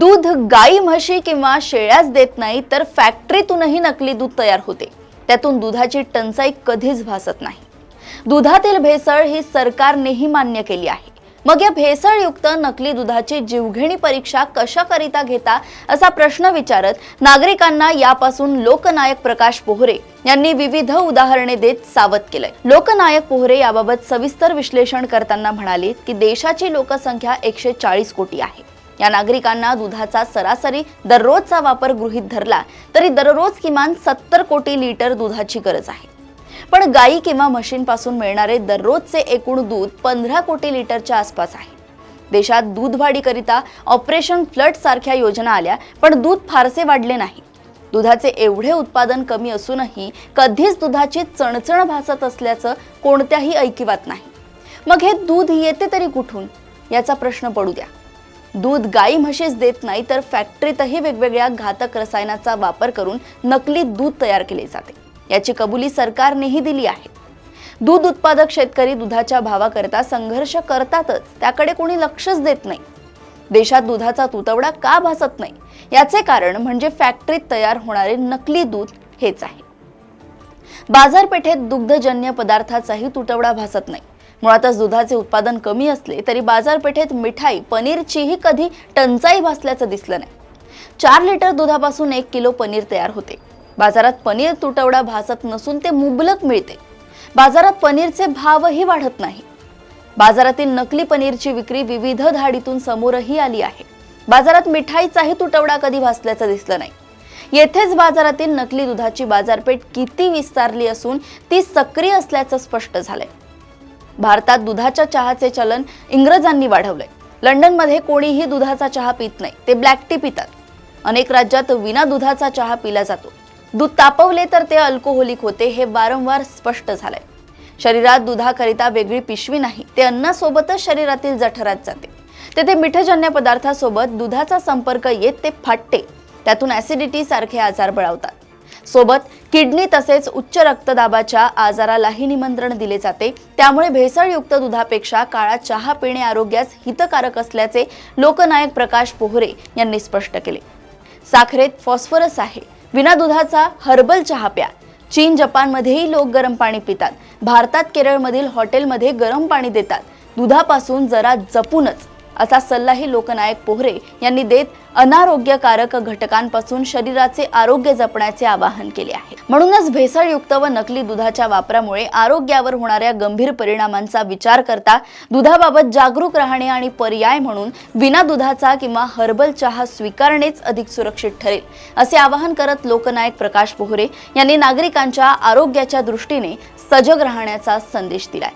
दूध गाई म्हशी किंवा शेळ्याच देत नाही तर फॅक्टरीतूनही नकली दूध तयार होते. त्यातून दुधाची टंचाई कधीच भासत नाही. दुधातील भेसळ ही सरकारनेही मान्य केली आहे. मग या भेसळयुक्त नकली दुधाची जीवघेणी परीक्षा कशाकरिता घेता असा प्रश्न विचारत नागरिकांना यापासून लोकनायक प्रकाश पोहरे यांनी विविध उदाहरणे देत सावध केलंय. लोकनायक पोहरे याबाबत सविस्तर विश्लेषण करताना म्हणाले की देशाची लोकसंख्या एकशे चाळीस कोटी आहे. या नागरिकांना दुधाचा सरासरी दररोजचा वापर गृहीत धरला तरी दररोज किमान सत्तर कोटी लिटर दुधाची गरज आहे. पण गायी किंवा म्हशींपासून मिळणारे दररोजचे एकूण दूध पंधरा कोटी लिटरच्या आसपास आहे. देशात दूध वाढीकरिता ऑपरेशन फ्लड सारख्या योजना आल्या पण दूध फारसे वाढले नाही. दुधाचे एवढे उत्पादन कमी असूनही कधीच दुधाची चणचण भासत असल्याचं कोणत्याही ऐकिवात नाही. मग हे दूध येते तरी कुठून? याचा प्रश्न पडू द्या. दूध गाई म्हशीच देत नाही तर फॅक्टरीतही वेगवेगळ्या घातक रसायनाचा वापर करून नकली दूध तयार केले जाते. याची कबुली सरकारनेही दिली आहे. दूध उत्पादक शेतकरी दुधाच्या भावाकरता संघर्ष करतातच त्याकडे कोणी लक्षच देत नाही. देशात दुधाचा तुतवडा का भासत नाही? याचे कारण म्हणजे फॅक्टरीत तयार होणारे नकली दूध हेच आहे. बाजारपेठेत दुग्धजन्य पदार्थाचाही तुटवडा भासत नाही. मुळातच दुधाचे उत्पादन कमी असले तरी बाजारपेठेत मिठाई पनीरचीही कधी टंचाई भासल्याचं दिसलं नाही. चार लिटर दुधापासून एक किलो पनीर तयार होते. बाजारात पनीर तुटवडा भासत नसून ते मुबलक मिळते. बाजारात पनीरचे भावही वाढत नाही. बाजारातील नकली पनीरची विक्री विविध धाडीतून समोरही आली आहे. बाजारात मिठाईचाही तुटवडा कधी भासल्याचं दिसलं नाही. येथेच बाजारातील नकली दुधाची बाजारपेठ किती विस्तारली असून ती सक्रिय असल्याचं स्पष्ट झालंय. भारतात दुधाच्या चहाचे चलन इंग्रजांनी वाढवलंय. लंडनमध्ये कोणीही दुधाचा चहा पित नाही ते ब्लॅक टी पितात. अनेक राज्यात विना दुधाचा चहा पिला जातो. दूध तापवले तर ते अल्कोहोलिक होते हे वारंवार स्पष्ट झालंय. शरीरात दुधाकरिता वेगळी पिशवी नाही ते अन्नासोबतच शरीरातील जठरात जाते. तेथे मिठजन्य पदार्थासोबत दुधाचा संपर्क येत ते फाटते. त्यातून ऍसिडिटी सारखे आजार बळावतात. सोबत किडनी तसेच उच्च रक्तदाबाच्या आजारालाही निमंत्रण दिले जाते. त्यामुळे भेसळयुक्त दुधापेक्षा काळा चहा पिणे आरोग्यास हितकारक असल्याचे लोकनायक प्रकाश पोहरे यांनी स्पष्ट केले. साखरेत फॉस्फरस आहे. विना दुधाचा हर्बल चहा प्या. चीन जपानमध्येही लोक गरम पाणी पितात. भारतात केरळमधील हॉटेलमध्ये गरम पाणी देतात. दुधापासून जरा जपूनच. असा सल्लाही लोकनायक पोहरे यांनी देत अनारोग्यकारक घटकांपासून शरीराचे आरोग्य जपण्याचे आवाहन केले आहे. म्हणूनच भेसळयुक्त व नकली दुधाच्या वापरामुळे आरोग्यावर होणाऱ्या गंभीर परिणामांचा विचार करता दुधाबाबत जागरूक राहणे आणि पर्याय म्हणून विना दुधाचा किंवा हर्बल चहा स्वीकारणेच अधिक सुरक्षित ठरेल असे आवाहन करत लोकनायक प्रकाश पोहरे यांनी नागरिकांच्या आरोग्याच्या दृष्टीने सजग राहण्याचा संदेश दिलाय.